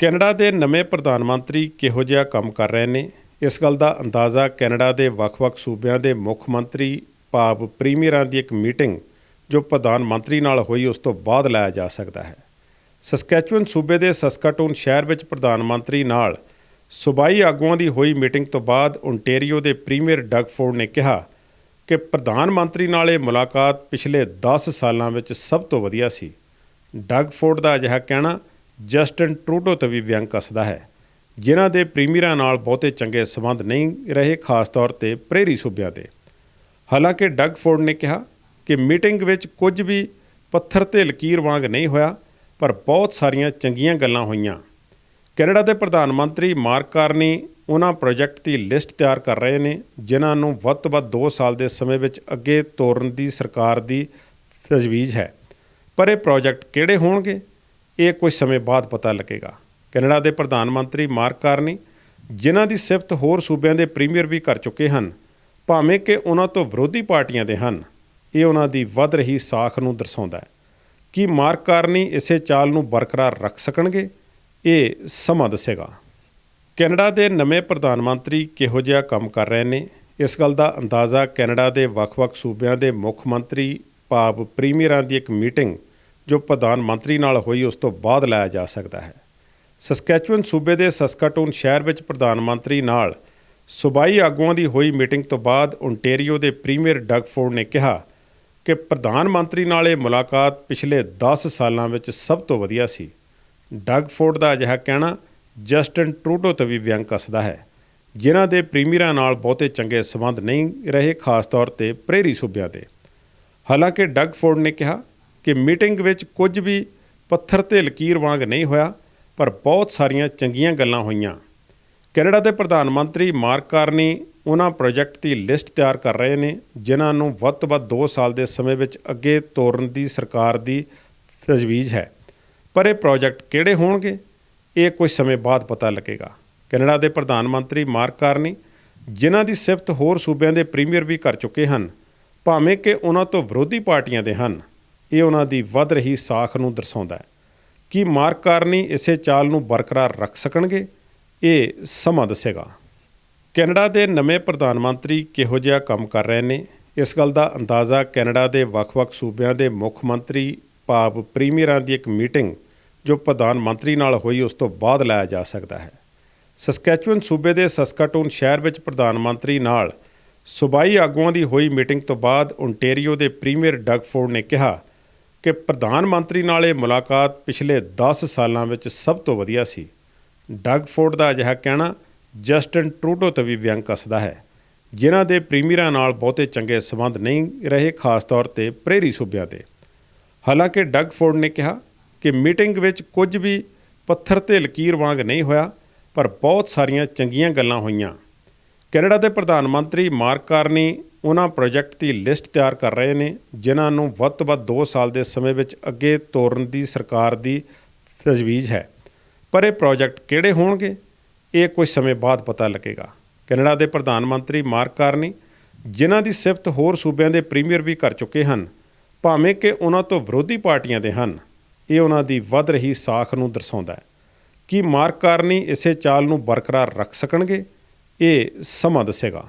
Canada ਦੇ ਨਵੇਂ ਪ੍ਰਧਾਨ ਮੰਤਰੀ ਕਿਹੋ ਜਿਹਾ ਕੰਮ ਕਰ ਰਹੇ ਨੇ? ਇਸ ਗੱਲ ਦਾ ਅੰਦਾਜ਼ਾ ਕੈਨੇਡਾ ਦੇ ਵੱਖ-ਵੱਖ ਸੂਬਿਆਂ ਦੇ ਮੁੱਖ ਮੰਤਰੀ, ਭਾਵ ਪ੍ਰੀਮੀਅਰਾਂ ਦੀ ਇੱਕ ਮੀਟਿੰਗ, ਜੋ ਪ੍ਰਧਾਨ ਮੰਤਰੀ ਨਾਲ ਹੋਈ, ਉਸ ਤੋਂ ਬਾਅਦ ਲਾਇਆ ਜਾ ਸਕਦਾ ਹੈ। ਸਸਕੈਚੁਅਨ ਸੂਬੇ ਦੇ ਸਸਕਾਟੂਨ ਸ਼ਹਿਰ ਵਿੱਚ ਪ੍ਰਧਾਨ ਮੰਤਰੀ ਨਾਲ ਸੂਬਾਈ ਆਗੂਆਂ ਦੀ ਹੋਈ ਮੀਟਿੰਗ ਤੋਂ ਬਾਅਦ ਓਨਟਾਰੀਓ ਦੇ ਪ੍ਰੀਮੀਅਰ ਡਗ ਫੋਰਡ ਨੇ ਕਿਹਾ ਕਿ ਪ੍ਰਧਾਨ ਮੰਤਰੀ ਨਾਲ ਇਹ ਮੁਲਾਕਾਤ ਪਿਛਲੇ 10 ਸਾਲਾਂ ਵਿੱਚ ਸਭ ਤੋਂ ਵਧੀਆ ਸੀ। ਡਗ ਫੋਰਡ ਦਾ ਅਜਿਹਾ ਕਹਿਣਾ ਜਸਟਨ ਟਰੂਡੋ 'ਤੇ ਵੀ ਵਿਅੰਗ ਕੱਸਦਾ ਹੈ, ਜਿਨ੍ਹਾਂ ਦੇ ਪ੍ਰੀਮੀਅਰਾਂ ਨਾਲ ਬਹੁਤੇ ਚੰਗੇ ਸਬੰਧ ਨਹੀਂ ਰਹੇ, ਖਾਸ ਤੌਰ ਤੇ ਪ੍ਰੇਰੀ ਸੂਬਿਆਂ ਦੇ। ਹਾਲਾਂਕਿ ਡਗ ਫੋਰਡ ਨੇ ਕਿਹਾ ਕਿ ਮੀਟਿੰਗ ਵਿੱਚ ਕੁਝ ਵੀ ਪੱਥਰ ਤੇ ਲਕੀਰ ਵਾਂਗ ਨਹੀਂ ਹੋਇਆ, ਪਰ ਬਹੁਤ ਸਾਰੀਆਂ ਚੰਗੀਆਂ ਗੱਲਾਂ ਹੋਈਆਂ। ਕੈਨੇਡਾ ਦੇ ਪ੍ਰਧਾਨ ਮੰਤਰੀ ਮਾਰਕ ਕਾਰਨੀ ਉਹਨਾਂ ਪ੍ਰੋਜੈਕਟ ਦੀ ਲਿਸਟ ਤਿਆਰ ਕਰ ਰਹੇ ਨੇ, ਜਿਨ੍ਹਾਂ ਨੂੰ ਵੱਧ ਤੋਂ ਵੱਧ 2 ਸਾਲ ਦੇ ਸਮੇਂ ਵਿੱਚ ਅੱਗੇ ਤੋਰਨ ਦੀ ਸਰਕਾਰ ਦੀ ਤਜਵੀਜ਼ ਹੈ। ਪਰ ਇਹ ਪ੍ਰੋਜੈਕਟ ਕਿਹੜੇ ਹੋਣਗੇ? ਇਹ ਕੁਝ ਸਮੇਂ ਬਾਅਦ ਪਤਾ ਲੱਗੇਗਾ। ਕੈਨੇਡਾ ਦੇ ਪ੍ਰਧਾਨ ਮੰਤਰੀ ਮਾਰਕ ਕਾਰਨੀ, ਜਿਨ੍ਹਾਂ ਦੀ ਸਿਫਤ ਹੋਰ ਸੂਬਿਆਂ ਦੇ ਪ੍ਰੀਮੀਅਰ ਵੀ ਕਰ ਚੁੱਕੇ ਹਨ, ਭਾਵੇਂ ਕਿ ਉਹਨਾਂ ਤੋਂ ਵਿਰੋਧੀ ਪਾਰਟੀਆਂ ਦੇ ਹਨ, ਇਹ ਉਹਨਾਂ ਦੀ ਵੱਧ ਰਹੀ ਸਾਖ ਨੂੰ ਦਰਸਾਉਂਦਾ ਹੈ। ਕਿ ਮਾਰਕ ਕਾਰਨੀ ਇਸੇ ਚਾਲ ਨੂੰ ਬਰਕਰਾਰ ਰੱਖ ਸਕਣਗੇ? ਇਹ ਸਮਾਂ ਦੱਸੇਗਾ। ਕੈਨੇਡਾ ਦੇ ਨਵੇਂ ਪ੍ਰਧਾਨ ਮੰਤਰੀ ਕਿਹੋ ਜਿਹਾ ਕੰਮ ਕਰ ਰਹੇ ਨੇ? ਇਸ ਗੱਲ ਦਾ ਅੰਦਾਜ਼ਾ ਕੈਨੇਡਾ ਦੇ ਵੱਖ-ਵੱਖ ਸੂਬਿਆਂ ਦੇ ਮੁੱਖ ਮੰਤਰੀ, ਭਾਵ ਪ੍ਰੀਮੀਅਰਾਂ ਦੀ ਇੱਕ ਮੀਟਿੰਗ ਜੋ ਪ੍ਰਧਾਨ ਮੰਤਰੀ ਨਾਲ ਹੋਈ ਉਸ ਤੋਂ ਬਾਅਦ ਲਾਇਆ ਜਾ ਸਕਦਾ ਹੈ। ਸਸਕੈਚੁਅਨ ਸੂਬੇ ਦੇ ਸਸਕਾਟੂਨ ਸ਼ਹਿਰ ਵਿੱਚ ਪ੍ਰਧਾਨ ਮੰਤਰੀ ਨਾਲ ਸੂਬਾਈ ਆਗੂਆਂ ਦੀ ਹੋਈ ਮੀਟਿੰਗ ਤੋਂ ਬਾਅਦ ਓਨਟਾਰੀਓ ਦੇ ਪ੍ਰੀਮੀਅਰ ਡਗ ਫੋਰਡ ਨੇ ਕਿਹਾ ਕਿ ਪ੍ਰਧਾਨ ਮੰਤਰੀ ਨਾਲ ਇਹ ਮੁਲਾਕਾਤ ਪਿਛਲੇ 10 ਸਾਲਾਂ ਵਿੱਚ ਸਭ ਤੋਂ ਵਧੀਆ ਸੀ। ਡਗ ਫੋਰਡ ਦਾ ਅਜਿਹਾ ਕਹਿਣਾ ਜਸਟਨ ਟਰੂਡੋ ਤੋਂ ਵੀ ਵਿਅੰਗ ਕੱਸਦਾ ਹੈ, ਜਿਨ੍ਹਾਂ ਦੇ ਪ੍ਰੀਮੀਅਰਾਂ ਨਾਲ ਬਹੁਤੇ ਚੰਗੇ ਸਬੰਧ ਨਹੀਂ ਰਹੇ, ਖਾਸ ਤੌਰ ਤੇ ਪ੍ਰੇਰੀ ਸੂਬਿਆਂ ਦੇ। ਹਾਲਾਂਕਿ ਡਗ ਫੋਰਡ ਨੇ ਕਿਹਾ ਕਿ ਮੀਟਿੰਗ ਵਿੱਚ ਕੁਝ ਵੀ ਪੱਥਰ ਤੇ ਲਕੀਰ ਵਾਂਗ ਨਹੀਂ ਹੋਇਆ, ਪਰ ਬਹੁਤ ਸਾਰੀਆਂ ਚੰਗੀਆਂ ਗੱਲਾਂ ਹੋਈਆਂ। ਕੈਨੇਡਾ ਦੇ ਪ੍ਰਧਾਨ ਮੰਤਰੀ ਮਾਰਕ ਕਾਰਨੀ ਉਹਨਾਂ ਪ੍ਰੋਜੈਕਟ ਦੀ ਲਿਸਟ ਤਿਆਰ ਕਰ ਰਹੇ ਨੇ, ਜਿਨ੍ਹਾਂ ਨੂੰ ਵੱਧ ਤੋਂ ਵੱਧ 2 ਸਾਲ ਦੇ ਸਮੇਂ ਵਿੱਚ ਅੱਗੇ ਤੋਰਨ ਦੀ ਸਰਕਾਰ ਦੀ ਤਜਵੀਜ਼ ਹੈ। ਪਰ ਇਹ ਪ੍ਰੋਜੈਕਟ ਕਿਹੜੇ ਹੋਣਗੇ, ਇਹ ਕੁਝ ਸਮੇਂ ਬਾਅਦ ਪਤਾ ਲੱਗੇਗਾ। ਕੈਨੇਡਾ ਦੇ ਪ੍ਰਧਾਨ ਮੰਤਰੀ ਮਾਰਕ ਕਾਰਨੀ ਜਿਨ੍ਹਾਂ ਦੀ ਸਿਫਤ ਹੋਰ ਸੂਬਿਆਂ ਦੇ ਪ੍ਰੀਮੀਅਰ ਵੀ ਕਰ ਚੁੱਕੇ ਹਨ, ਭਾਵੇਂ ਕਿ ਉਹਨਾਂ ਤੋਂ ਵਿਰੋਧੀ ਪਾਰਟੀਆਂ ਦੇ ਹਨ। ਇਹ ਉਹਨਾਂ ਦੀ ਵੱਧ ਰਹੀ ਸਾਖ ਨੂੰ ਦਰਸਾਉਂਦਾ ਹੈ। ਕਿ ਮਾਰਕ ਕਾਰਨੀ ਇਸੇ ਚਾਲ ਨੂੰ ਬਰਕਰਾਰ ਰੱਖ ਸਕਣਗੇ? ਇਹ ਸਮਾਂ ਦੱਸੇਗਾ। ਕੈਨੇਡਾ ਦੇ ਨਵੇਂ ਪ੍ਰਧਾਨ ਮੰਤਰੀ ਕਿਹੋ ਜਿਹਾ ਕੰਮ ਕਰ ਰਹੇ ਨੇ? ਇਸ ਗੱਲ ਦਾ ਅੰਦਾਜ਼ਾ ਕੈਨੇਡਾ ਦੇ ਵੱਖ-ਵੱਖ ਸੂਬਿਆਂ ਦੇ ਮੁੱਖ ਮੰਤਰੀ, ਭਾਵ ਪ੍ਰੀਮੀਅਰਾਂ ਦੀ ਇੱਕ ਮੀਟਿੰਗ, ਜੋ ਪ੍ਰਧਾਨ ਮੰਤਰੀ ਨਾਲ ਹੋਈ ਉਸ ਤੋਂ ਬਾਅਦ ਲਾਇਆ ਜਾ ਸਕਦਾ ਹੈ। ਸਸਕੈਚੁਅਨ ਸੂਬੇ ਦੇ ਸਸਕਾਟੂਨ ਸ਼ਹਿਰ ਵਿੱਚ ਪ੍ਰਧਾਨ ਮੰਤਰੀ ਨਾਲ ਸੂਬਾਈ ਆਗੂਆਂ ਦੀ ਹੋਈ ਮੀਟਿੰਗ ਤੋਂ ਬਾਅਦ ਓਨਟਾਰੀਓ ਦੇ ਪ੍ਰੀਮੀਅਰ ਡਗ ਫੋਰਡ ਨੇ ਕਿਹਾ ਕਿ ਪ੍ਰਧਾਨ ਮੰਤਰੀ ਨਾਲ ਇਹ ਮੁਲਾਕਾਤ ਪਿਛਲੇ 10 ਸਾਲਾਂ ਵਿੱਚ ਸਭ ਤੋਂ ਵਧੀਆ ਸੀ। ਡਗ ਫੋਰਡ ਦਾ ਅਜਿਹਾ ਕਹਿਣਾ ਜਸਟਨ ਟਰੂਡੋ ਤੋਂ ਵੀ ਵਿਅੰਗ ਕੱਸਦਾ ਹੈ, ਜਿਨ੍ਹਾਂ ਦੇ ਪ੍ਰੀਮੀਅਰਾਂ ਨਾਲ ਬਹੁਤੇ ਚੰਗੇ ਸਬੰਧ ਨਹੀਂ ਰਹੇ, ਖਾਸ ਤੌਰ ਤੇ ਪ੍ਰੇਰੀ ਸੂਬਿਆਂ 'ਤੇ। ਹਾਲਾਂਕਿ ਡਗ ਫੋਰਡ ਨੇ ਕਿਹਾ ਕਿ ਮੀਟਿੰਗ ਵਿੱਚ ਕੁਝ ਵੀ ਪੱਥਰ ਤੇ ਲਕੀਰ ਵਾਂਗ ਨਹੀਂ ਹੋਇਆ, ਪਰ ਬਹੁਤ ਸਾਰੀਆਂ ਚੰਗੀਆਂ ਗੱਲਾਂ ਹੋਈਆਂ। ਕੈਨੇਡਾ ਦੇ ਪ੍ਰਧਾਨ ਮੰਤਰੀ ਮਾਰਕ ਕਾਰਨੀ ਉਹਨਾਂ ਪ੍ਰੋਜੈਕਟ ਦੀ ਲਿਸਟ ਤਿਆਰ ਕਰ ਰਹੇ ਨੇ, ਜਿਨ੍ਹਾਂ ਨੂੰ ਵੱਧ ਤੋਂ ਵੱਧ 2 ਸਾਲ ਦੇ ਸਮੇਂ ਵਿੱਚ ਅੱਗੇ ਤੋਰਨ ਦੀ ਸਰਕਾਰ ਦੀ ਤਜਵੀਜ਼ ਹੈ। ਪਰ ਇਹ ਪ੍ਰੋਜੈਕਟ ਕਿਹੜੇ ਹੋਣਗੇ, ਇਹ ਕੁਝ ਸਮੇਂ ਬਾਅਦ ਪਤਾ ਲੱਗੇਗਾ। ਕੈਨੇਡਾ ਦੇ ਪ੍ਰਧਾਨ ਮੰਤਰੀ ਮਾਰਕ ਕਾਰਨੀ, ਜਿਨ੍ਹਾਂ ਦੀ ਸਿਫਤ ਹੋਰ ਸੂਬਿਆਂ ਦੇ ਪ੍ਰੀਮੀਅਰ ਵੀ ਕਰ ਚੁੱਕੇ ਹਨ, ਭਾਵੇਂ ਕਿ ਉਹਨਾਂ ਤੋਂ ਵਿਰੋਧੀ ਪਾਰਟੀਆਂ ਦੇ ਹਨ, ਇਹ ਉਹਨਾਂ ਦੀ ਵੱਧ ਰਹੀ ਸਾਖ ਨੂੰ ਦਰਸਾਉਂਦਾ ਹੈ। ਕਿ ਮਾਰਕ ਕਾਰਨੀ ਇਸੇ ਚਾਲ ਨੂੰ ਬਰਕਰਾਰ ਰੱਖ ਸਕਣਗੇ, ਇਹ ਸਮਾਂ ਦੱਸੇਗਾ।